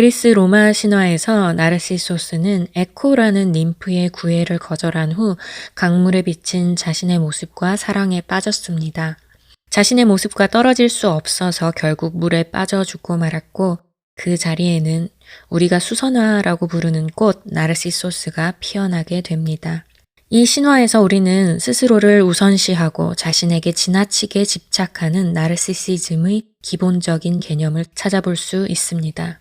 그리스 로마 신화에서 나르시소스는 에코라는 님프의 구애를 거절한 후 강물에 비친 자신의 모습과 사랑에 빠졌습니다. 자신의 모습과 떨어질 수 없어서 결국 물에 빠져 죽고 말았고 그 자리에는 우리가 수선화라고 부르는 꽃 나르시소스가 피어나게 됩니다. 이 신화에서 우리는 스스로를 우선시하고 자신에게 지나치게 집착하는 나르시시즘의 기본적인 개념을 찾아볼 수 있습니다.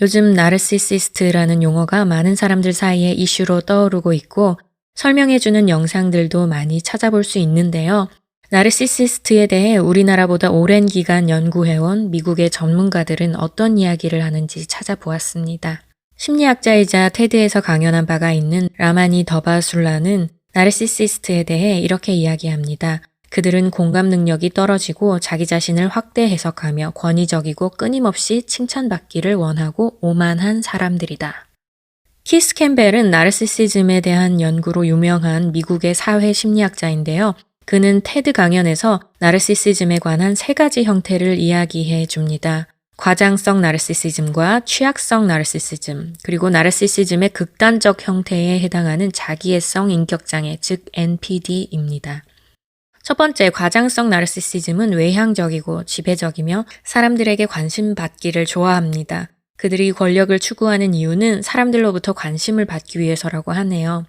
요즘 나르시시스트라는 용어가 많은 사람들 사이에 이슈로 떠오르고 있고 설명해주는 영상들도 많이 찾아볼 수 있는데요. 나르시시스트에 대해 우리나라보다 오랜 기간 연구해온 미국의 전문가들은 어떤 이야기를 하는지 찾아보았습니다. 심리학자이자 테드에서 강연한 바가 있는 라마니 더바술라는 나르시시스트에 대해 이렇게 이야기합니다. 그들은 공감 능력이 떨어지고 자기 자신을 확대 해석하며 권위적이고 끊임없이 칭찬받기를 원하고 오만한 사람들이다. 키스 캠벨은 나르시시즘에 대한 연구로 유명한 미국의 사회 심리학자인데요. 그는 테드 강연에서 나르시시즘에 관한 세 가지 형태를 이야기해 줍니다. 과장성 나르시시즘과 취약성 나르시시즘, 그리고 나르시시즘의 극단적 형태에 해당하는 자기애성 인격장애, 즉 NPD입니다. 첫 번째, 과장성 나르시시즘은 외향적이고 지배적이며 사람들에게 관심 받기를 좋아합니다. 그들이 권력을 추구하는 이유는 사람들로부터 관심을 받기 위해서라고 하네요.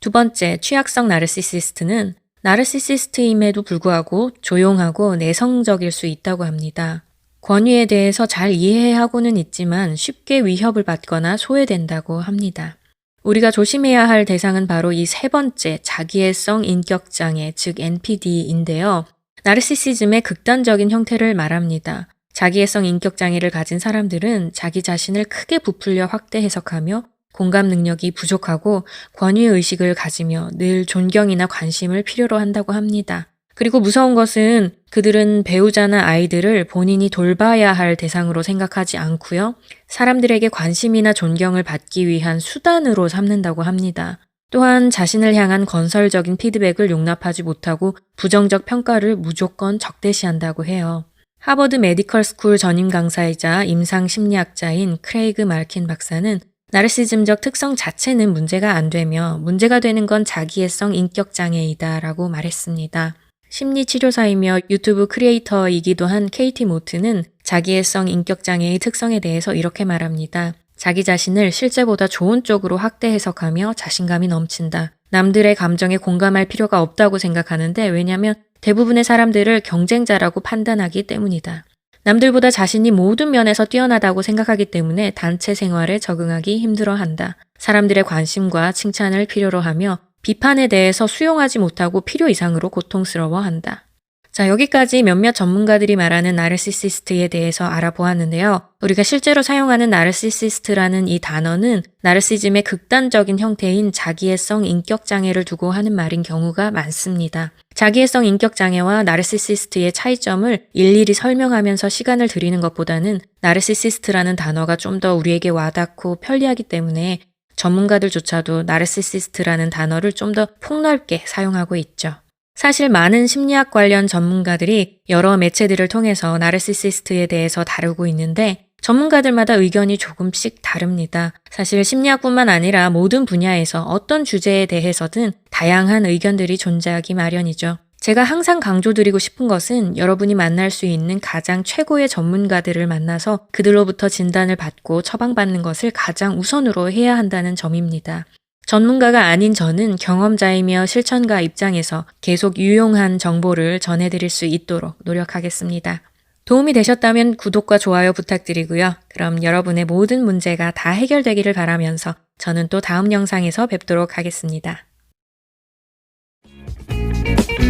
두 번째, 취약성 나르시시스트는 나르시시스트임에도 불구하고 조용하고 내성적일 수 있다고 합니다. 권위에 대해서 잘 이해하고는 있지만 쉽게 위협을 받거나 소외된다고 합니다. 우리가 조심해야 할 대상은 바로 이 세 번째 자기애성 인격장애, 즉 NPD인데요. 나르시시즘의 극단적인 형태를 말합니다. 자기애성 인격장애를 가진 사람들은 자기 자신을 크게 부풀려 확대 해석하며 공감 능력이 부족하고 권위의식을 가지며 늘 존경이나 관심을 필요로 한다고 합니다. 그리고 무서운 것은 그들은 배우자나 아이들을 본인이 돌봐야 할 대상으로 생각하지 않고요. 사람들에게 관심이나 존경을 받기 위한 수단으로 삼는다고 합니다. 또한 자신을 향한 건설적인 피드백을 용납하지 못하고 부정적 평가를 무조건 적대시한다고 해요. 하버드 메디컬 스쿨 전임 강사이자 임상 심리학자인 크레이그 말킨 박사는 나르시즘적 특성 자체는 문제가 안 되며 문제가 되는 건 자기애성 인격 장애이다라고 말했습니다. 심리치료사이며 유튜브 크리에이터이기도 한 케이티 모트는 자기애성 인격장애의 특성에 대해서 이렇게 말합니다. 자기 자신을 실제보다 좋은 쪽으로 확대 해석하며 자신감이 넘친다. 남들의 감정에 공감할 필요가 없다고 생각하는데 왜냐면 대부분의 사람들을 경쟁자라고 판단하기 때문이다. 남들보다 자신이 모든 면에서 뛰어나다고 생각하기 때문에 단체 생활에 적응하기 힘들어 한다. 사람들의 관심과 칭찬을 필요로 하며 비판에 대해서 수용하지 못하고 필요 이상으로 고통스러워한다. 자, 여기까지 몇몇 전문가들이 말하는 나르시시스트에 대해서 알아보았는데요. 우리가 실제로 사용하는 나르시시스트라는 이 단어는 나르시즘의 극단적인 형태인 자기애성 인격장애를 두고 하는 말인 경우가 많습니다. 자기애성 인격장애와 나르시시스트의 차이점을 일일이 설명하면서 시간을 들이는 것보다는 나르시시스트라는 단어가 좀 더 우리에게 와닿고 편리하기 때문에 전문가들조차도 나르시시스트라는 단어를 좀 더 폭넓게 사용하고 있죠. 사실 많은 심리학 관련 전문가들이 여러 매체들을 통해서 나르시시스트에 대해서 다루고 있는데 전문가들마다 의견이 조금씩 다릅니다. 사실 심리학뿐만 아니라 모든 분야에서 어떤 주제에 대해서든 다양한 의견들이 존재하기 마련이죠. 제가 항상 강조드리고 싶은 것은 여러분이 만날 수 있는 가장 최고의 전문가들을 만나서 그들로부터 진단을 받고 처방받는 것을 가장 우선으로 해야 한다는 점입니다. 전문가가 아닌 저는 경험자이며 실천가 입장에서 계속 유용한 정보를 전해드릴 수 있도록 노력하겠습니다. 도움이 되셨다면 구독과 좋아요 부탁드리고요. 그럼 여러분의 모든 문제가 다 해결되기를 바라면서 저는 또 다음 영상에서 뵙도록 하겠습니다.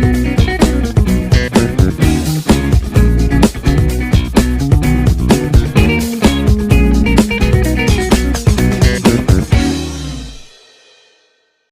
Thank you.